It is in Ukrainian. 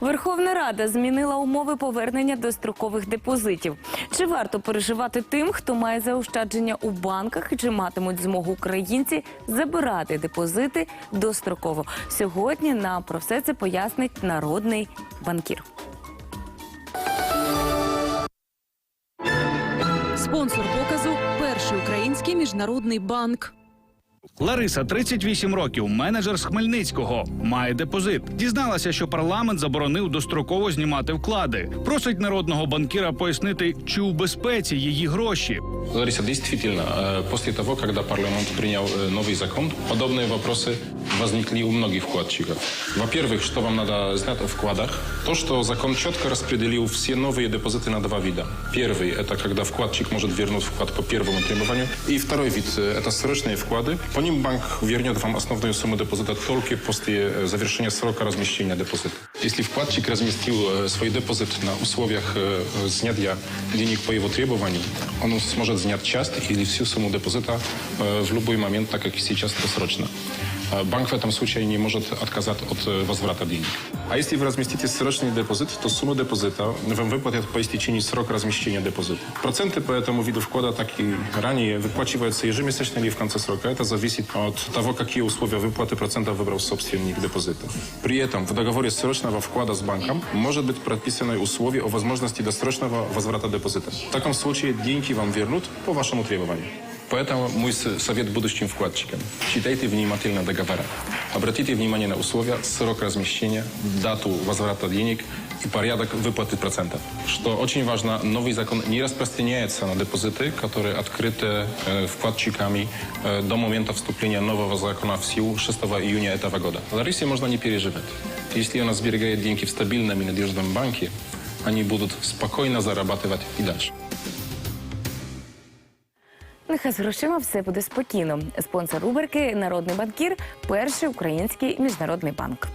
Верховна Рада змінила умови повернення дострокових депозитів. Чи варто переживати тим, хто має заощадження у банках, і чи матимуть змогу українці забирати депозити достроково? Сьогодні нам про все це пояснить народний банкір. Спонсор показу перший український міжнародний банк. Лариса, 38 років, менеджер з Хмельницького, має депозит. Дізналася, що парламент заборонив достроково знімати вклади. Просить народного банкіра пояснити, чи у безпеці її гроші. Лариса, действительно, э, после того, когда парламент принял э, новый закон, подобные вопросы возникли у многих вкладчиков. Во-первых, что вам надо знать о вкладах? То, что закон четко распределил все новые депозиты на два вида. Первый – это когда вкладчик может вернуть вклад по первому требованию. И второй вид э, – это срочные вклады. По ним банк вернет вам основную сумму депозита только после э, завершения срока размещения депозита. Если вкладчик разместил э, свой депозит на условиях э, э, снятия денег по его требованию, он сможет снять часть или всю сумму депозита э, в любой момент, так как сейчас это срочно. Э, Банк в этом случае не может отказать от э, возврата денег. А если вы разместите срочный депозит, то сумму депозита вам выплатят по истечении срока размещения депозита. Проценты по этому виду вклада, так и ранее, выплачиваются ежемесячно или в конце срока. Это зависит от того, какие условия выплаты процентов выбрал собственник депозита. При этом в договоре срочного вклада с банком может быть прописано условие о возможности досрочного возврата депозита. В таком случае деньги вам вернут по вашему требованию. Поэтому мой с- совет будущим вкладчикам. Читайте внимательно договора. Обратите внимание на условия, срок размещения, дату возврата денег и порядок выплаты процентов. Что очень важно, новый закон не распространяется на депозиты, которые открыты э, вкладчиками э, до момента вступления нового закона в силу 6 июня этого года. Ларисе можно не переживать. Если она сберегает деньги в стабильном и надежном банке, они будут спокойно зарабатывать и дальше. Нехай з грошима все буде спокійно. Спонсор рубрики Народний банкір перший український міжнародний банк.